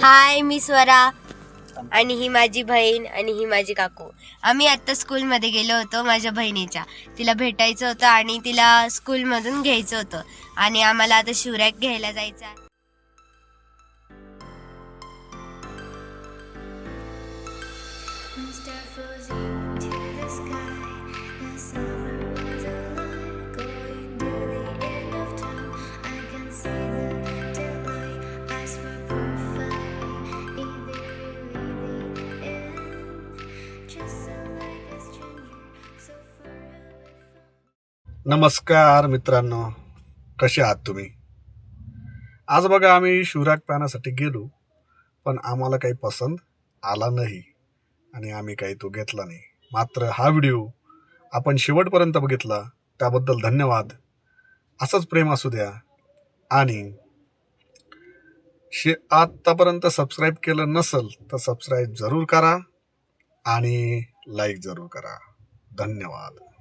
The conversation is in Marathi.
हाय मी स्वरा आणि ही माझी बहीण आणि ही माझी काकू. आम्ही आत्ता स्कूलमध्ये गेलो होतो माझ्या बहिणीच्या. तिला भेटायचं होतं आणि तिला स्कूलमधून घ्यायचं होतं. आणि आम्हाला आता शिवरॅक घ्यायला जायचं आहे. Start to the sky. नमस्कार मित्रांनो. कसे आहात तुम्ही? आज बघा आम्ही शिवराग पाहण्यासाठी गेलो पण आम्हाला काही पसंत आला नाही आणि आम्ही काही तो घेतला नाही. मात्र हा व्हिडिओ आपण शेवटपर्यंत बघितला त्याबद्दल धन्यवाद. असंच प्रेम असू द्या. आणि शे आत्तापर्यंत सबस्क्राईब केलं नसेल तर सबस्क्राईब जरूर करा आणि लाईक जरूर करा. धन्यवाद.